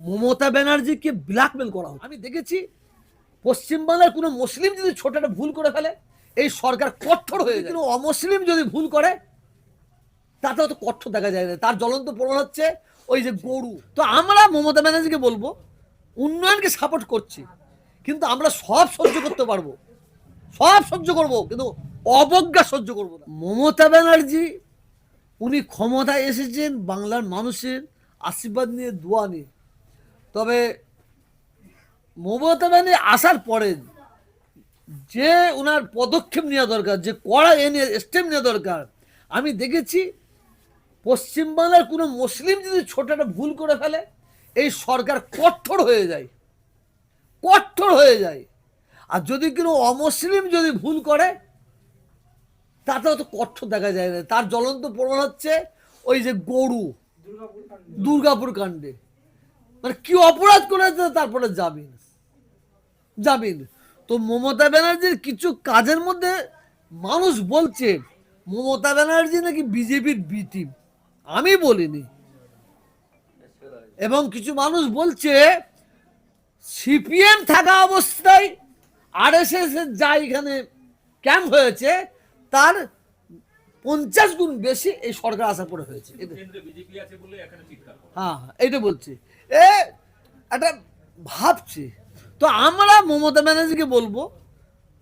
মমতা ব্যানার্জিকে ব্ল্যাকমেল করা হচ্ছে। আমি দেখেছি পশ্চিমবাংলার কোনো মুসলিম যদি ছোট একটা ভুল করে ফেলে এই সরকার কঠোর হয়ে যায়। কোনো অমুসলিম যদি ভুল করে তাতে অত কঠোর দেখা যায় না। তার জ্বলন্ত প্রমাণ হচ্ছে ওই যে গরু। তো আমরা মমতা ব্যানার্জিকে বলব উন্নয়নকে সাপোর্ট করছি কিন্তু আমরা সব সহ্য করতে পারব। সব সহ্য করব কিন্তু অবজ্ঞা সহ্য করব না। মমতা ব্যানার্জি উনি ক্ষমতায় এসেছেন বাংলার মানুষের আশীর্বাদ নিয়ে দোয়া নিয়ে। তবে মমতা ব্যানার্জি আসার পরে যে ওনার পদক্ষেপ নেওয়া দরকার, যে কড়া এ নিয়ে স্টেপ নেওয়া দরকার, আমি দেখেছি পশ্চিমবাংলার কোনো মুসলিম যদি ছোট একটা ভুল করে ফেলে, এই সরকার কঠোর হয়ে যায়। কঠোর হয়ে যায়। আর যদি কোনো অমুসলিম যদি ভুল করে, তাতেও তো কঠোর দেখা যায় না। তার জ্বলন্ত প্রমাণ হচ্ছে ওই যে গরু, দুর্গাপুর কাণ্ডে। মানে কি অপরাধ করেছে তারপরে জামিন জামিন তো মমতা ব্যানার্জির কিছু কাজের মধ্যে মানুষ বলছে, মমতা ব্যানার্জি নাকি বিজেপির বি টিম আমি বলিনি। এবং কিছু মানুষ বলছে সিপিএম থাকা অবস্থায় আর এস এস যা এখানে ক্যাম্প হয়েছে, তার পঞ্চাশ গুণ বেশি এই সরকার আশা করে হয়েছে। করে। হ্যাঁ এইটা বলছি। এ একটা ভাবছি। তো আমরা মমতা ব্যানার্জিকে বলব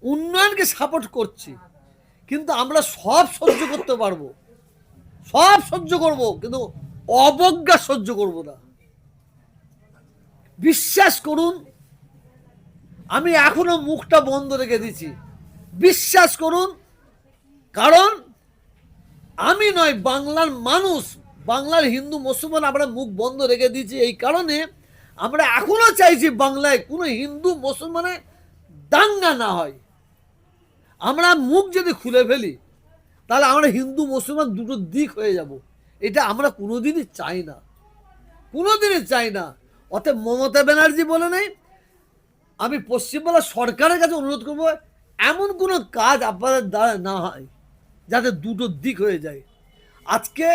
উন্নয়নকে সাপোর্ট করছি কিন্তু আমরা সব সহ্য করতে পারব। সব সহ্য করব কিন্তু অবজ্ঞা সহ্য করব না। বিশ্বাস করুন আমি এখনও মুখটা বন্ধ রেখে দিচ্ছি। বিশ্বাস করুন কারণ আমি নয়, বাংলার মানুষ। বাংলার হিন্দু মুসলমান আমরা মুখ বন্ধ রেখে দিয়েছি এই কারণে আমরা এখনও চাইছি বাংলায় কোনো হিন্দু মুসলমানের দাঙ্গা না হয়। আমরা মুখ যদি খুলে ফেলি, তাহলে আমরা হিন্দু মুসলমান দুটো দিক হয়ে যাব। এটা আমরা কোনোদিনই চাই না। কোনোদিনই চাই না। অতএব মমতা ব্যানার্জি বলে নেই, আমি পশ্চিমবাংলা সরকারের কাছে অনুরোধ করব, এমন কোনো কাজ আপনাদের দ্বারা না হয়। যাতে দুটো দিক হয়ে যায়। আজকে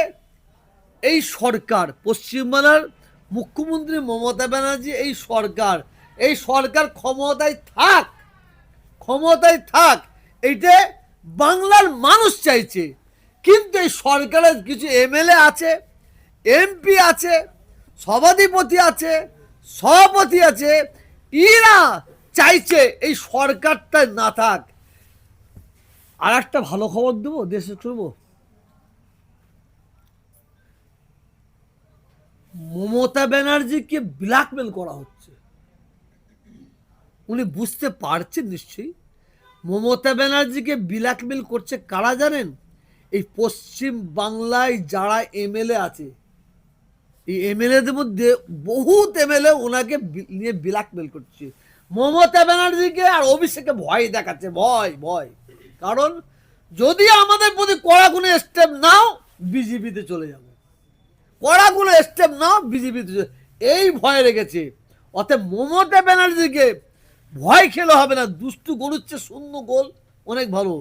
এই সরকার পশ্চিমবাংলার মুখ্যমন্ত্রী মমতা ব্যানার্জি এই সরকার এই সরকার ক্ষমতায় থাক ক্ষমতায় থাক, এইটা বাংলার মানুষ চাইছে। কিন্তু এই সরকারের কিছু এমএলএ আছে, এমপি আছে, সভাধিপতি আছে, সভাপতি আছে ইরা চাইছে এই সরকারটা না থাক। আর একটা ভালো খবর দেবো, দেশে করব মমতা ব্যানার্জিকে ব্ল্যাকমেল করা হচ্ছে। উনি বুঝতে পারছেন নিশ্চয়ই। মমতা ব্যানার্জিকে ব্ল্যাকমেল করছে কারা জানেন? এই পশ্চিম বাংলায় যারা এমএলএ আছে, এই এমএলএদের মধ্যে বহুত এমএলএ ওনাকে নিয়ে ব্ল্যাকমেল করছে। মমতা ব্যানার্জিকে আর অভিষেকে ভয় দেখাচ্ছে, ভয় ভয়। কারণ যদি আমাদের প্রতি কড়া কোনো স্টেপ নাও, বিজেপিতে চলে যাব। কড়াগুলো স্টেপ নাও, বিজেপিতে এই ভয় রেখেছে। অতএব মমতা ব্যানার্জিকে ভয় খেলে হবে না। দুষ্টু গরুচ্ছে শূন্য গোল, অনেক ভালো।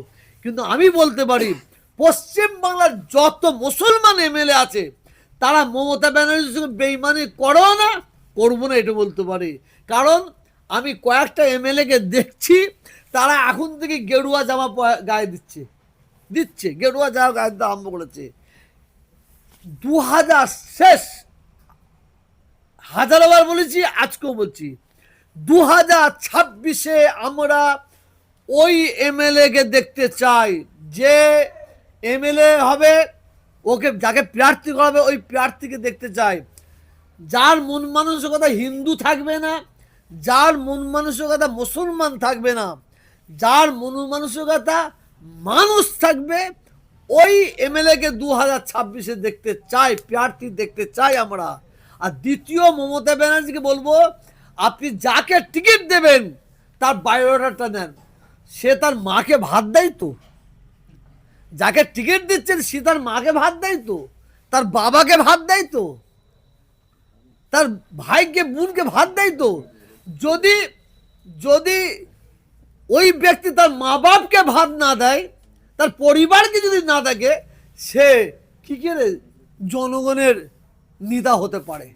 কিন্তু আমি বলতে পারি, পশ্চিম বাংলার যত মুসলমান এমএলএ আছে, তারা মমতা ব্যানার্জির সঙ্গে বেইমানি করো না, করব না এটা বলতে পারি। কারণ আমি কয়েকটা এমএলএকে দেখছি, তারা এখন থেকে গেরুয়া জামা গায়ে দিচ্ছে। দিচ্ছে, গেরুয়া জামা গায়ে দিতে আরম্ভ করেছে। দু হাজার শেষ। হাজারবার বলেছি, আজকেও বলছি। দু হাজার ছাব্বিশে আমরা ওই এমএলএকে দেখতে চাই, যে এমএলএ হবে, ওকে যাকে প্রার্থী করা হবে, ওই প্রার্থীকে দেখতে চাই। যার মন মানসিকতা হিন্দু থাকবে না যার মন মানসিকতা মুসলমান থাকবে না, যার মন মানসিকতা মানুষ থাকবে, ওই এমএলএকে দু হাজার ছাব্বিশে দেখতে চাই, প্রার্থী দেখতে চাই আমরা। আর দ্বিতীয় মমতা ব্যানার্জিকে বলব, আপনি যাকে টিকিট দেবেন, তার বায়োডাটা নেন। সে তার মাকে ভাত দেয় তো। যাকে টিকিট দিচ্ছেন, সে তার মাকে ভাত দেয় তো। তার বাবাকে ভাত দেয় তো। তার ভাইকে, বোনকে ভাত দেয় তো। যদি যদি ওই ব্যক্তি তার মা বাপকে ভাত না দেয়, তার পরিবারকে যদি না দেখে, সে কি করে জনগণের নিদা হতে পারে?